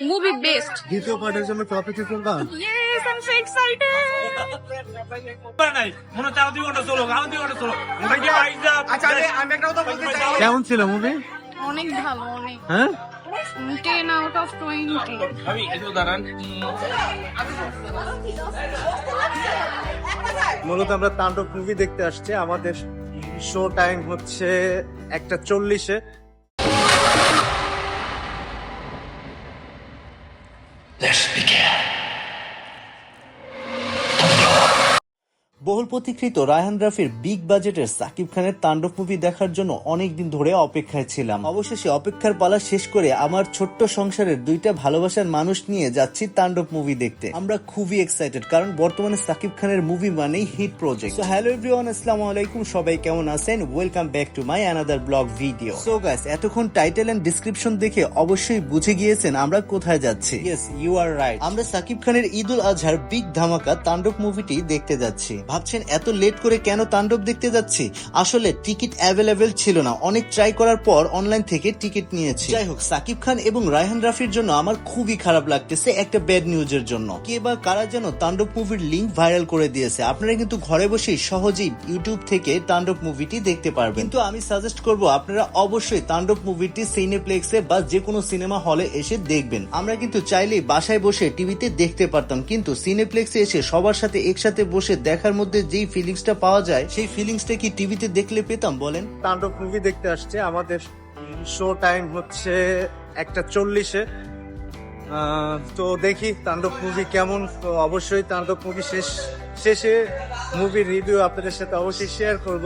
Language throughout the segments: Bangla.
মুভি বেস্ট দ্বিতীয় পার্টের জন্য কি অপেক্ষা করবা yes I am so excited কেমন ছিল মুভি অনেক ভালো অনেক। হ্যাঁ? আউট অফ আমি দাঁড়ান। মূলত আমরা তাণ্ডব মুভি দেখতে আসছি। আমাদের শো টাইম হচ্ছে একটা চল্লিশে। বহুল প্রতীক্ষিত রায়হান রাফির বিগ বাজেটের সাকিব খানের তাণ্ডব মুভি দেখার জন্য অনেকদিন ধরে অপেক্ষায় ছিলাম। অবশেষে অপেক্ষার পালা শেষ করে আমার ছোট্ট সংসারের দুইটা ভালোবাসার মানুষ নিয়ে যাচ্ছি তাণ্ডব মুভি দেখতে। আমরা খুবই এক্সাইটেড কারণ বর্তমানে সাকিব খানের মুভি মানেই হিট প্রজেক্ট হ্যালো এভরিওয়ান আসসালামু আলাইকুম, সবাই কেমন আছেন? Welcome back to my another blog video so guys এতক্ষণ টাইটেল এন্ড ডিসক্রিপশন দেখে অবশ্যই বুঝে গিয়েছেন আমরা কোথায় যাচ্ছি। ইয়েস ইউ আর রাইট আমরা সাকিব খানের ঈদ উল আজহার বিগ ধামাকা তাণ্ডব মুভিটি দেখতে যাচ্ছি। ভাবছেন এত লেট করে কেন তাণ্ডব দেখতে যাচ্ছি? আসলে টিকিট অ্যাভেলেবেল ছিল না। অনেক ট্রাই করার পর অনলাইন থেকে টিকিট নিয়েছি। যাই হোক, সাকিব খান এবং রায়হান রাফির জন্য আমার খুবই খারাপ লাগতেছে একটা ব্যাড নিউজের জন্য। কে বা কারা যেন তাণ্ডব মুভির লিঙ্ক ভাইরাল করে দিয়েছে। আপনারা কিন্তু ঘরে বসেই সহজেই ইউটিউব থেকে তাণ্ডব মুভিটি দেখতে পারবেন। কিন্তু আমি সাজেস্ট করব, আপনারা অবশ্যই তাণ্ডব মুভিটি সিনেপ্লেক্সে বা যে কোনো সিনেমা হলে এসে দেখবেন। আমরা কিন্তু চাইলেই বাসায় বসে টিভিতে দেখতে পারতাম, কিন্তু সিনেপ্লেক্সে এসে সবার সাথে একসাথে বসে দেখার মধ্যে যেই ফিলিংসটা পাওয়া যায়, সেই ফিলিংসটা কি টিভিতে দেখলে পেতাম, বলেন? তাণ্ডব মুভি দেখতে আসছে, আমাদের শো টাইম হচ্ছে একটা চল্লিশে। তো দেখি তাণ্ডব মুভি কেমন অবশ্যই তাণ্ডব মুভি শেষ, শেষে মুভির রিভিউ আপনাদের সাথে অবশ্যই শেয়ার করব।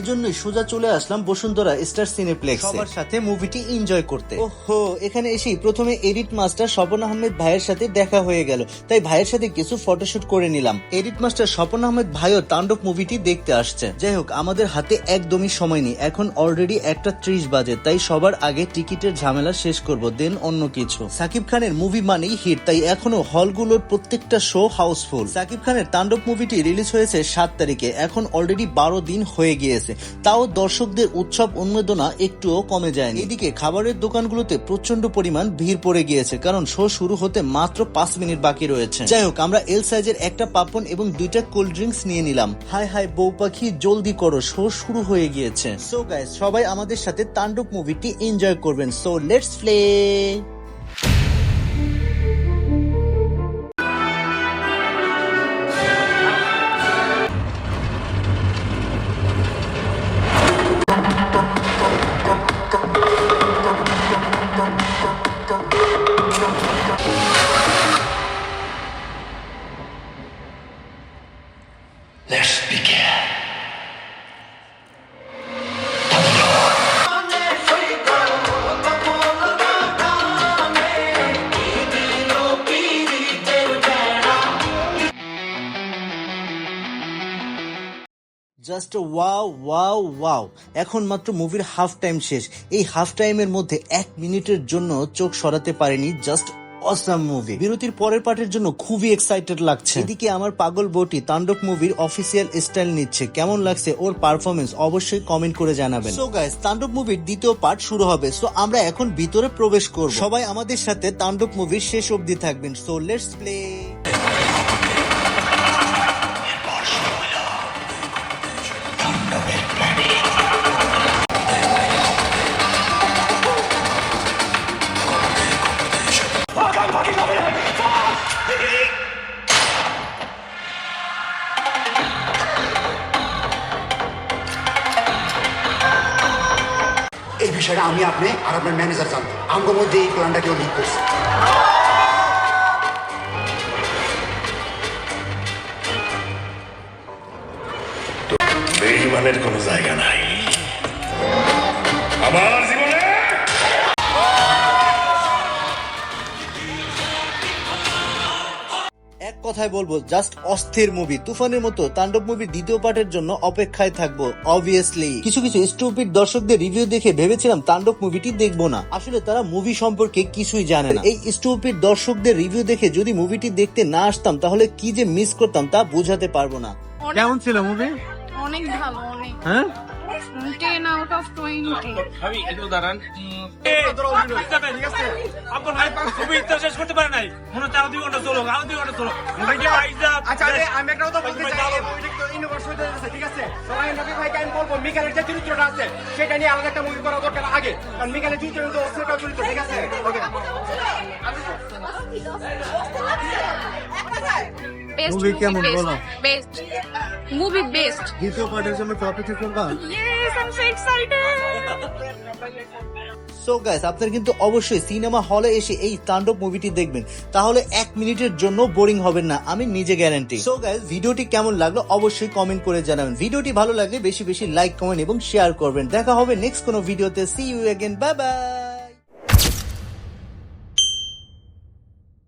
এজন্যই সোজা চলে আসলাম বসুন্ধরা স্টার সিনেপ্লেক্স। সবার সাথে মুভিটি এনজয় করতে। ওহো এখানে এসেই প্রথমে এডিট মাস্টার স্বপন আহমেদ ভাইয়ের সাথে দেখা হয়ে গেল। তাই ভাইয়ের সাথে কিছু ফটোশুট করে নিলাম। এডিট মাস্টার স্বপন আহমেদ ভাইও তাণ্ডব মুভিটি দেখতে আসছে। যাই হোক আমাদের হাতে একদমই সময় নেই। এখন অলরেডি একটা ত্রিশ বাজে তাই সবার আগে টিকিটের ঝামেলা শেষ করব দেন অন্য কিছু। সাকিব খানের মুভি মানেই হিট তাই এখনও হলগুলোর প্রত্যেকটা শো হাউসফুল সাকিব খানের তাণ্ডব মুভিটি রিলিজ হয়েছে সাত তারিখে এখন অলরেডি বারো দিন হয়ে গিয়েছে। তাও দর্শকদের উৎসব উন্মেদনা একটুও কমে যায়নি। এদিকে খাবারের দোকানগুলোতে প্রচণ্ড পরিমাণ ভিড় পড়ে গিয়েছে, কারণ শো শুরু হতে মাত্র পাঁচ মিনিট বাকি রয়েছে। যাই হোক, আমরা এল সাইজের একটা পাপন এবং দুইটা কোল্ড ড্রিঙ্কস নিয়ে নিলাম। হাই হাই বউ পাখি, জলদি করো, শো শুরু হয়ে গিয়েছে। সো গাইস সবাই আমাদের সাথে তাণ্ডব মুভিটি এনজয় করবেন। So let's play just wow wow wow এখন মাত্র মুভির হাফ টাইম শেষ। এই হাফ টাইমের মধ্যে এক মিনিটের জন্য চোখ সরাতে পারেনি জাস্ট অসাম মুভি বিরতির পরের পার্টের জন্য খুবই এক্সাইটেড লাগছে। এদিকে আমার পাগল বটি তাণ্ডব মুভির অফিসিয়াল স্টাইল নিচ্ছে। কেমন লাগছে ওর পারফরমেন্স অবশ্যই কমেন্ট করে জানাবেন। সো গাইস তাণ্ডব মুভির দ্বিতীয় পার্ট শুরু হবে। সো আমরা এখন ভিতরে প্রবেশ করব। সবাই আমাদের সাথে তাণ্ডব মুভির শেষ অবধি থাকবেন। সো লেটস প্লে এই বিষয়টা আমি আপনি আর আপনার ম্যানেজার জানতো আমার মধ্যে এই প্ল্যানটা কেউ লিক করছে। বেইমানের কোনো জায়গা নাই। কথায় বলব জাস্ট অস্থির মুভি তুফানের মতো তাণ্ডব মুভির দ্বিতীয় পার্টের জন্য অপেক্ষায় থাকব অবভিয়াসলি কিছু কিছু স্টুপিড দর্শকদের রিভিউ দেখে ভেবেছিলাম তাণ্ডব মুভিটি দেখব না। আসলে তারা মুভি সম্পর্কে কিছুই জানে না। এই স্টুপিড দর্শকদের রিভিউ দেখে যদি মুভিটি দেখতে না আসতাম, তাহলে কি যে মিস করতাম তা বোঝাতে পারব না। কেমন ছিল মুভি অনেক ভালো অনেক। হ্যাঁ? টেন আউট অফ টোয়েন্টি ভাবি একটু দাঁড়ান। আপনার ভাই ছবি তো শেষ করতে পারে নাই। মনে হচ্ছে আরও দুই ঘণ্টা চলো আরও দুই ঘণ্টা চলো আচ্ছা আমি আমি একটা কথা বলতে চাই এই মুভিটা তো ইউনিভার্স হয়ে যাচ্ছে ঠিক আছে? তো নবী ভাইকে আমি বলব মিকালের যে চরিত্রটা আছে সেটা নিয়ে আলাদা একটা মুভি করা দরকার আগে। কারণ মিকালের চরিত্র তো সেটা চরিত্র ঠিক আছে? ওকে কেমন বলো? বেস্ট মুভি বেস্ট দ্বিতীয় পার্টের জন্য কি অপেক্ষা করবা yes I am so excited so guys আপনারা কিন্তু অবশ্যই সিনেমা হলে এসে এই তাণ্ডব মুভিটি দেখবেন। তাহলে এক মিনিটের জন্য বোরিং হবেন না আমি নিজে গ্যারান্টি সো গাইস ভিডিওটি কেমন লাগল অবশ্যই কমেন্ট করে জানাবেন। ভিডিওটি ভালো লাগলে বেশি বেশি লাইক কমেন্ট এবং শেয়ার করবেন। দেখা হবে নেক্সট কোনো ভিডিওতে see you again bye bye